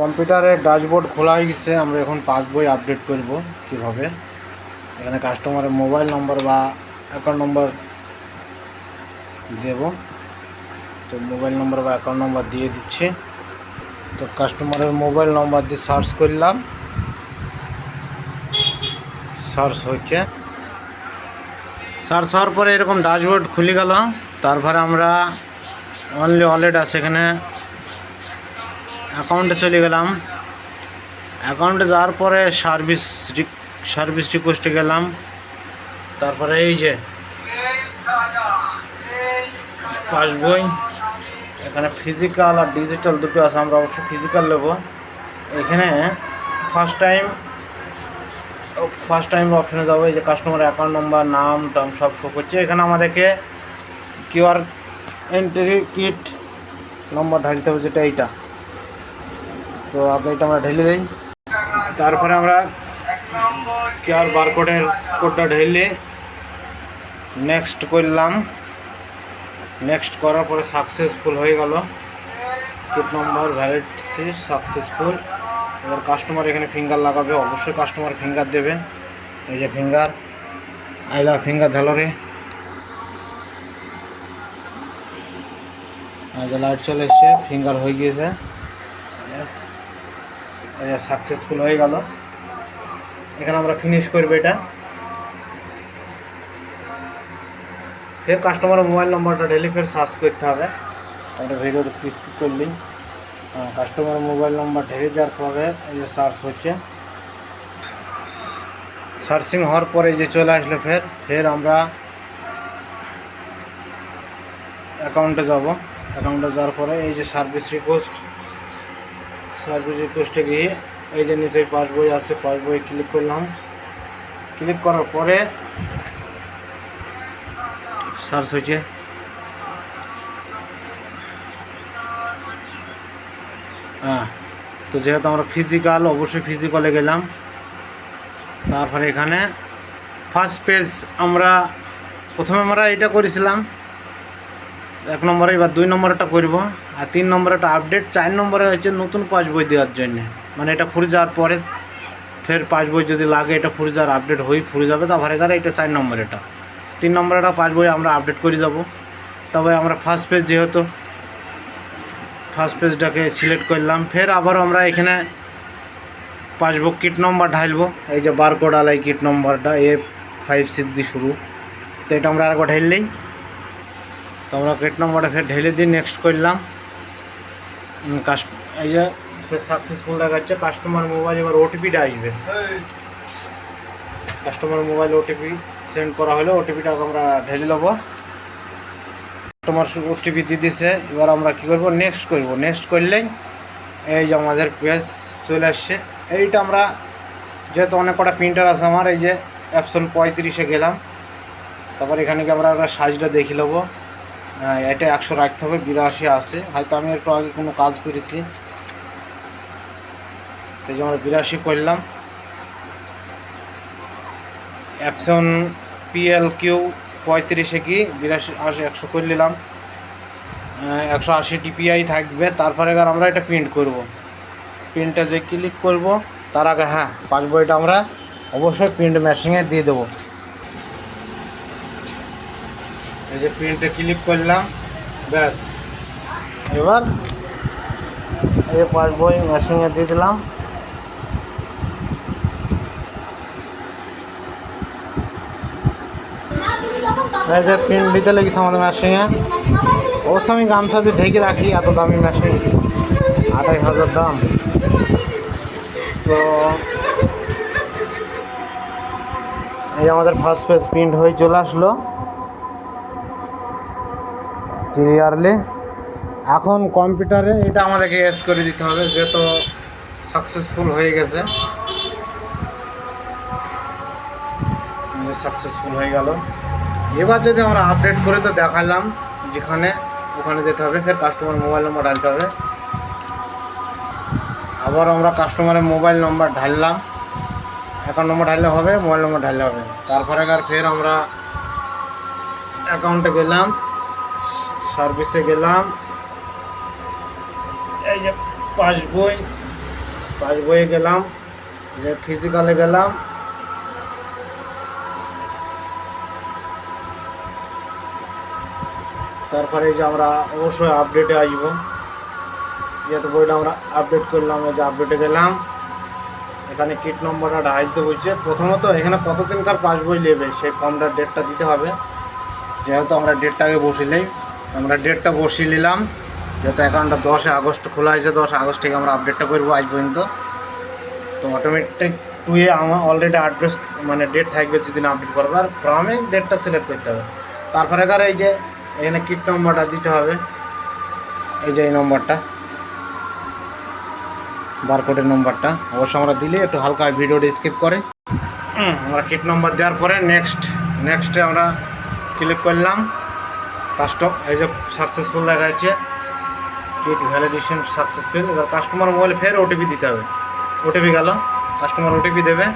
কম্পিউটারের ড্যাশবোর্ড খোলা হয়ে গেছে, আমরা এখন পাসবই আপডেট করব কীভাবে। এখানে কাস্টমারের মোবাইল নম্বর বা অ্যাকাউন্ট নম্বর দেব। তো মোবাইল নম্বর বা অ্যাকাউন্ট নম্বর দিয়ে দিচ্ছি। তো কাস্টমারের মোবাইল নম্বর দিয়ে সার্চ করলাম। সার্চ হচ্ছে। সার্চ হওয়ার পরে এরকম ড্যাশবোর্ড খুলে গেল। তারপরে আমরা অনলি ওয়ালেট আছে এখানে। অ্যাকাউন্টে চলে গেলাম। অ্যাকাউন্টে যাওয়ার পরে সার্ভিস সার্ভিস রিকোয়েস্টে গেলাম। তারপরে এই যে পাসবই এখানে ফিজিক্যাল আর ডিজিটাল দুটো আছে, আমরা অবশ্যই ফিজিক্যাল নেব। এখানে ফার্স্ট টাইম ফার্স্ট টাইম অপশানে যাব, এই যে কাস্টমার অ্যাকাউন্ট নম্বর নাম টাম সব শো করছে। এখানে আমাদেরকে কিউআর এন্ট্রি কিট নম্বর ঢালতে হবে, যেটা এইটা। তো এটা আমরা ঢেলে দিই। তারপরে আমরা কিউআর বারকোডের কোডটা ঢেলে নেক্সট করলাম। নেক্সট করার পরে সাকসেসফুল হয়ে গেল। কিট নম্বর ভ্যালিডসি সাকসেসফুল এবার কাস্টমার এখানে ফিঙ্গার লাগাবে। অবশ্যই কাস্টমার ফিঙ্গার দেবে এই যে ফিঙ্গার আইলা ফিঙ্গার ঢালো রে এই যে লাইট চলে এসছে ফিঙ্গার হয়ে গিয়েছে। সাকসেসফুল হয়ে গেল। এখানে আমরা ফিনিশ করব এটা। ফের কাস্টমারের মোবাইল নম্বরটা ঢেলে ফের সার্চ করতে হবে। আমরা ভিডিওটা স্কিপ করলি কাস্টমার মোবাইল নম্বর ঢেলে দেওয়ার পরে এই যে সার্চ হচ্ছে। সার্চিং হওয়ার পরে যে চলে আসলো ফের। ফের আমরা অ্যাকাউন্টে যাব। অ্যাকাউন্টে যাওয়ার পরে এই যে সার্ভিস রিকোয়েস্ট সার্ভিস রিকোয়েস্টে গিয়ে এই যে নিচে পাসবই আছে পাসবই ক্লিক করলাম। ক্লিক করার পরে সার্চ হয়েছে। হ্যাঁ তো যেহেতু আমরা ফিজিক্যাল অবশ্যই ফিজিক্যালে গেলাম। তারপরে এখানে ফার্স্ট পেজ আমরা প্রথমে আমরা এটা করেছিলাম। এক নম্বরে, এবার দুই নম্বরটা করব। আর তিন নম্বরটা আপডেট চার নম্বরে হচ্ছে নতুন পাসবই দেওয়ার জন্য। মানে এটা ফুরে যাওয়ার পরে ফের পাসবই যদি লাগে, এটা ফুরে যাওয়ার আপডেট হয়ে ফুরে যাবে। তারপরে এখানে এটা চার নম্বর এটা তিন নম্বরটা পাসবই আমরা আপডেট করে যাব। তবে আমরা ফার্স্ট পেজ যেহেতু ফার্স্ট পেজটাকে সিলেক্ট করলাম। ফের আবার আমরা এখানে পাসবুক কিট নম্বর ঢালবো। এই যে বারকোড আলাই কিট নম্বরটা এ ফাইভ সিক্স দিয়ে শুরু। তো এটা আমরা আরেকবার তো আমরা কিট নম্বরটা ফের ঢেলে দিয়ে নেক্সট করলাম। কাস্ট এই যে সাকসেসফুল দেখাচ্ছে কাস্টমার মোবাইল এবার ওটিপিটা আসবে। কাস্টমার মোবাইল ওটিপি সেন্ড করা হলে ওটিপিটাকে আমরা ঢেলে নেব কাস্টমার ওটিপি দিয়ে দিছে, এবার আমরা কী করব? নেক্সট করব। নেক্সট করলেই এই যে আমাদের পেজ চলে আসছে। এইটা আমরা যেহেতু অনেক কটা প্রিন্টার আছে আমার, এই যে অ্যাপসন পঁয়ত্রিশে গেলাম। তারপর এখানে কি আমরা সাইজটা দেখে নেব। এটা একশো রাখতে হবে, বিরাশি আছে। হয়তো আমি একটু আগে কোনো কাজ করেছি। এই যে আমরা বিরাশি করলাম। অ্যাপসন পিএল কিউ পঁয়ত্রিশে কি? বিরাশি, আশি, একশো করে নিলাম। একশো আশি টিপিআই থাকবে। তারপরে এবার আমরা এটা প্রিন্ট করব। প্রিন্টটা যে ক্লিক করব, তার আগে হ্যাঁ পাসবইটা আমরা অবশ্যই প্রিন্ট মেশিনে দিয়ে দেবো। এই যে প্রিন্টে ক্লিক করলাম, ব্যাস। এবার এই পাসবই মেশিনে দিয়ে দিলাম। এই যে প্রিন্ট দিতে লেগেছে আমাদের মেশিনে অবশ্য আমি গামছা দিয়ে ঢেকে রাখি, এত দামি মেশিন আড়াই হাজার দাম। তো এই আমাদের ফার্স্ট পেজ প্রিন্ট হয়ে চলে আসলো। ক্লিয়ারলি এখন কম্পিউটারে এটা আমাদেরকে এস করে দিতে হবে যেহেতু সাকসেসফুল হয়ে গেছে। সাকসেসফুল হয়ে গেল। এবার যদি আমরা আপডেট করে তো দেখালাম, যেখানে ওখানে যেতে হবে, ফের কাস্টমার মোবাইল নম্বর ঢালতে হবে। আবার আমরা কাস্টমারের মোবাইল নম্বর ঢাললাম। অ্যাকাউন্ট নম্বর ঢাললে হবে মোবাইল নম্বর ঢাললে হবে। তারপরে আর ফের আমরা অ্যাকাউন্টে গেলাম। সার্ভিসে গেলাম। এই যে পাসবই পাস বইয়ে গেলাম। যে ফিজিক্যালে গেলাম। তারপরে যে আমরা অবশ্যই আপডেটে আসব। যেহেতু বইটা আমরা আপডেট করলাম যে আপডেটে গেলাম। এখানে কিট নম্বরটা ঢাইতে বলছে প্রথমত এখানে কতদিনকার পাস বই নেবে? সেই ফর্মটার ডেটটা দিতে হবে। যেহেতু আমরা ডেটটাকে বসিলেই। আমরা ডেটটা বসিয়ে নিলাম যেহেতু অ্যাকাউন্টটা দশে আগস্ট খোলা হয়েছে দশ আগস্ট থেকে আমরা আপডেটটা করব আজ পর্যন্ত। তো অটোমেটিক টুয়ে আমার অলরেডি অ্যাড্রেস মানে ডেট থাকবে যেদিন আপডেট করবে আর ফর্মে ডেটটা সিলেক্ট করতে হবে। তারপরে কার এই যে, এখানে কিট নম্বরটা দিতে হবে। এই যে এই নম্বরটা বারকোডের নম্বরটা অবশ্য আমরা দিলে একটু হালকা ভিডিওটা স্কিপ করে। আমরা কিট নম্বর দেওয়ার পরে নেক্সট নেক্সটে আমরা ক্লিক করলাম। কাস্টম এই যে সাকসেসফুল দেখা যাচ্ছে কিট ভ্যালিডেশন সাকসেসফুল এবার কাস্টমার মোবাইলে ফের ওটিপি দিতে হবে। ওটিপি গেল কাস্টমার ওটিপি দেবে,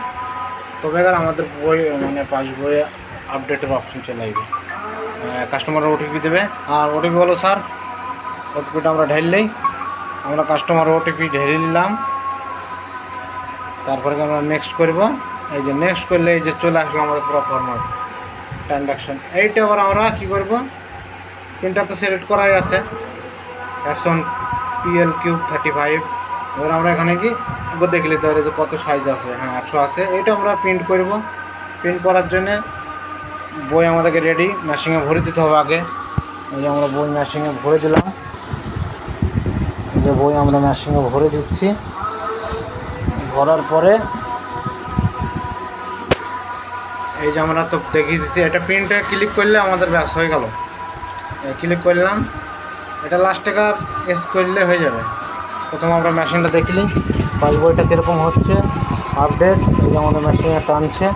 তবে এবার আমাদের বই মানে পাস বইয়ে আপডেটের অপশন চলে আসবে। কাস্টমার ওটিপি দেবে, আর ওটিপি বলো স্যার ওটিপিটা আমরা ঢেললেই আমরা কাস্টমার ওটিপি ঢেলে নিলাম, তারপরে আমরা নেক্সট করব। এই যে নেক্সট করলে এই যে চলে আসলো আমাদের পুরো ফরম্যাট ট্রানজাকশন এইটা আবার আমরা কী করব? প্রিন্টার তো সিলেক্ট করাই আছে। Epson PL Q thirty five এবার আমরা এখানে কি? একবার দেখে নিতে পারি যে কত সাইজ আছে। হ্যাঁ একশো আছে। এইটা আমরা প্রিন্ট করব। প্রিন্ট করার জন্যে বই আমাদেরকে রেডি মেশিনে ভরে দিতে হবে আগে। এই যে আমরা বই মেশিনে ভরে দিলাম। এই যে বই আমরা মেশিনে ভরে দিচ্ছি। ভরার পরে এই যে আমরা তো দেখিয়ে দিচ্ছি। এটা প্রিন্টে ক্লিক করলে আমাদের ব্যাস হয়ে গেল। ক্লিক করলাম। এটা লাস্ট টাকার এস করলে হয়ে যাবে। প্রথমে আমরা মেশিনটা দেখলি পাস বইটা কীরকম হচ্ছে? আপডেট এই যে আমাদের মেশিনে টানছে।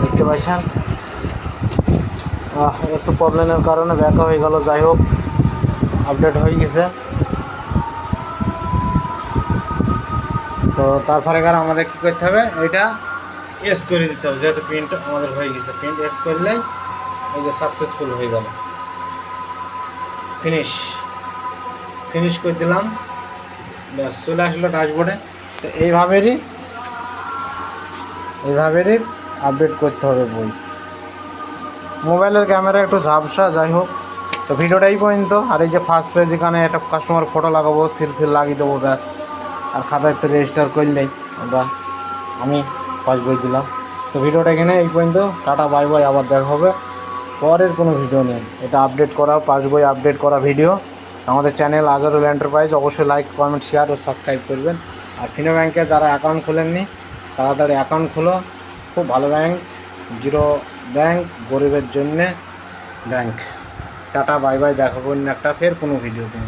দেখতে পাচ্ছেন? একটু প্রবলেমের কারণে ব্যাকা হয়ে গেল। যাই হোক আপডেট হয়ে গেছে। তো তারপরে কার আমাদের কী করতে হবে? এটা এস করে দিতে হবে। যেহেতু প্রিন্ট আমাদের হয়ে গেছে। প্রিন্ট এস করলেই এই যে সাকসেসফুল হয়ে গেল। ফিনিশ ফিনিশ করে দিলাম। ব্যাস, চলে আসলো ড্যাশবোর্ডে তো এইভাবেরই এইভাবেরই আপডেট করতে হবে বই। মোবাইলের ক্যামেরা একটু ঝাপসা, যাই হোক। তো ভিডিওটা এই পর্যন্ত। আর এই যে ফার্স্ট পেজ এখানে একটা কাস্টমার ফটো লাগাবো সেলফি লাগিয়ে দেবো, ব্যাস। আর খাতায় তো রেজিস্টার করলেই আমরা, আমি পাস বই দিলাম। তো ভিডিওটা এখানে এই পর্যন্ত। টাটা বাই বাই আবার দেখা হবে। পরের কোনো ভিডিও নেই। এটা আপডেট করা পাসবই আপডেট করা ভিডিও আমাদের চ্যানেল আজারুল এন্টারপ্রাইজ অবশ্যই লাইক কমেন্ট শেয়ার ও সাবস্ক্রাইব করবেন। আর ফিনো ব্যাংকে যারা অ্যাকাউন্ট খোলেননি, তাড়াতাড়ি অ্যাকাউন্ট খুলো। খুব ভালো ব্যাংক জিরো ব্যাংক গরিবের জন্যে ব্যাংক টাটা বাই বাই দেখা করুন একটা, ফের কোনো ভিডিও দিন